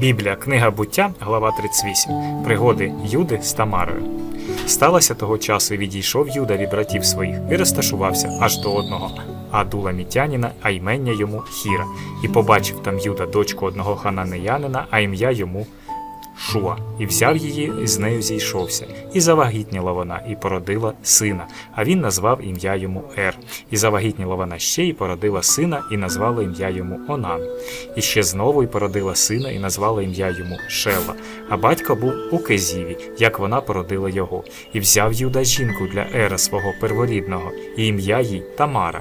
Біблія, книга буття, глава 38. Пригоди Юди з Тамарою. Сталося того часу, і відійшов Юда від братів своїх і розташувався аж до одного Адула Мітянина, а ймення йому Хіра, і побачив там Юда дочку одного хананеянина, а ім'я йому Шуа, і взяв її, і з нею зійшовся, і завагітніла вона, і породила сина, а він назвав ім'я йому Ер. І завагітніла вона ще, і породила сина, і назвала ім'я йому Онан. І ще знову і породила сина, і назвала ім'я йому Шела. А батько був у Кезіві, як вона породила його, і взяв Юда жінку для Ера свого перворідного, і ім'я їй Тамара.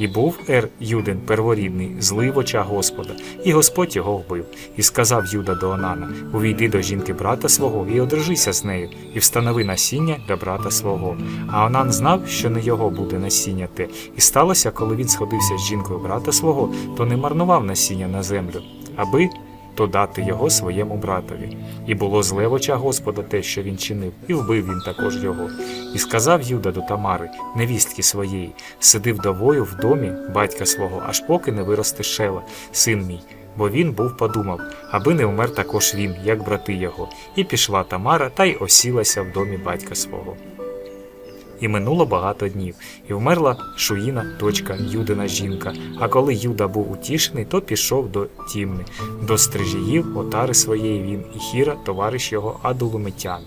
І був Ер Юдин перворідний, злий в очах Господа, і Господь його вбив. І сказав Юда до Онана: Увійди до жінки брата свого і одружися з нею, і встанови насіння для брата свого. А Онан знав, що не його буде насіння те. І сталося, коли він сходився з жінкою брата свого, то не марнував насіння на землю, аби то дати його своєму братові. І було зле в очах Господа те, що він чинив, і вбив він також його. І сказав Юда до Тамари, невістки своєї, сиди вдовою в домі батька свого, аж поки не виросте шела, син мій. Бо він був подумав, аби не вмер також він, як брати його. І пішла Тамара та й осілася в домі батька свого. І минуло багато днів, і вмерла Шуїна, дочка Юдина жінка. А коли Юда був утішений, то пішов до Тімни, до стрижіїв, отари своєї він, і Хіра, товариш його Адулумитян.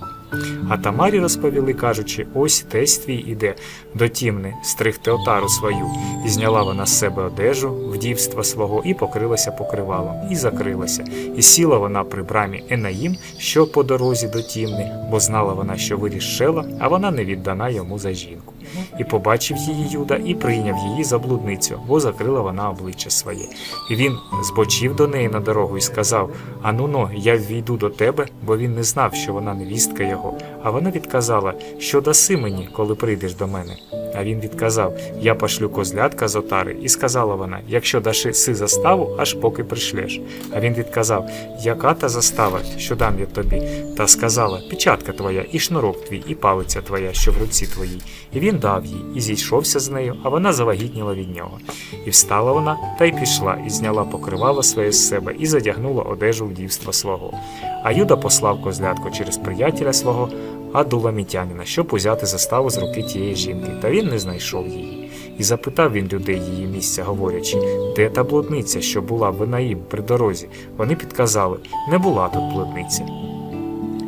А Тамарі розповіли, кажучи, ось тесть твій іде до Тімни, стригти отару свою, і зняла вона з себе одежу, вдівства свого, і покрилася покривалом, і закрилася. І сіла вона при брамі Енаїм, що по дорозі до Тімни, бо знала вона, що вирішила, а вона не віддана йому за жінку. І побачив її Юда, і прийняв її за блудницю, бо закрила вона обличчя своє. І він збочив до неї на дорогу і сказав: Ану но, я ввійду до тебе, бо він не знав, що вона невістка його. А вона відказала, що даси мені, коли прийдеш до мене. А він відказав: Я пошлю козлятка з отари, і сказала вона: Якщо даши си заставу, аж поки пришлеш. А він відказав: Яка та застава, що дам я тобі? Та сказала: Печатка твоя, і шнурок твій, і палиця твоя, що в руці твоїй. І він дав їй, і зійшовся з нею, а вона завагітніла від нього. І встала вона, та й пішла, і зняла покривало своє з себе, і задягнула одежу вдівства свого. А Юда послав козлятку через приятеля свого, Адуламітянина, щоб узяти заставу з руки тієї жінки, та він не знайшов її. І запитав він людей її місця, говорячи, де та блудниця, що була в Винаїм при дорозі. Вони підказали, не була тут блудниця.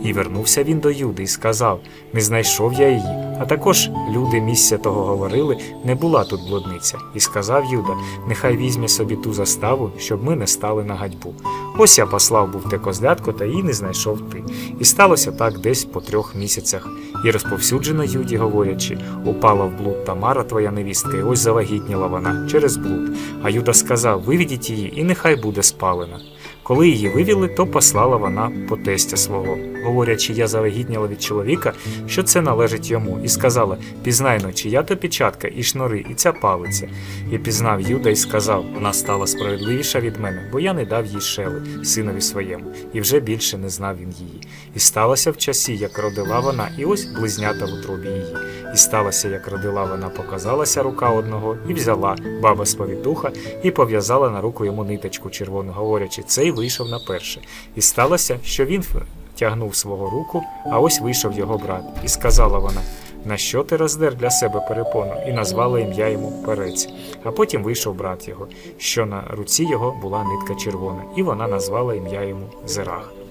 І вернувся він до Юди і сказав: Не знайшов я її. А також люди місця того говорили, не була тут блудниця. І сказав Юда: Нехай візьме собі ту заставу, щоб ми не стали на гадьбу. Ось я послав був те козлятко, та її не знайшов ти. І сталося так десь по трьох місяцях. І розповсюджено Юді, говорячи, упала в блуд Тамара, твоя невістка, і ось завагітніла вона через блуд. А Юда сказав: Виведіть її, і нехай буде спалена. Коли її вивіли, то послала вона по тестя свого, говорячи, я завагітніла від чоловіка, що це належить йому, і сказала: Пізнайно, чия то печатка, і шнури, і ця палиця. І пізнав Юда і сказав: Вона стала справедливіша від мене, бо я не дав їй шели, синові своєму, і вже більше не знав він її. І сталося в часі, як родила вона, і ось близнята в утробі її. І сталося, як родила вона, показалася рука одного, і взяла баба сповідуха, і пов'язала на руку йому ниточку червону, говорячи, цей вийшов на перше. І сталося, що він тягнув свого руку, а ось вийшов його брат. І сказала вона: На що ти роздер для себе перепону? І назвала ім'я йому перець. А потім вийшов брат його, що на руці його була нитка червона, і вона назвала ім'я йому Зерах.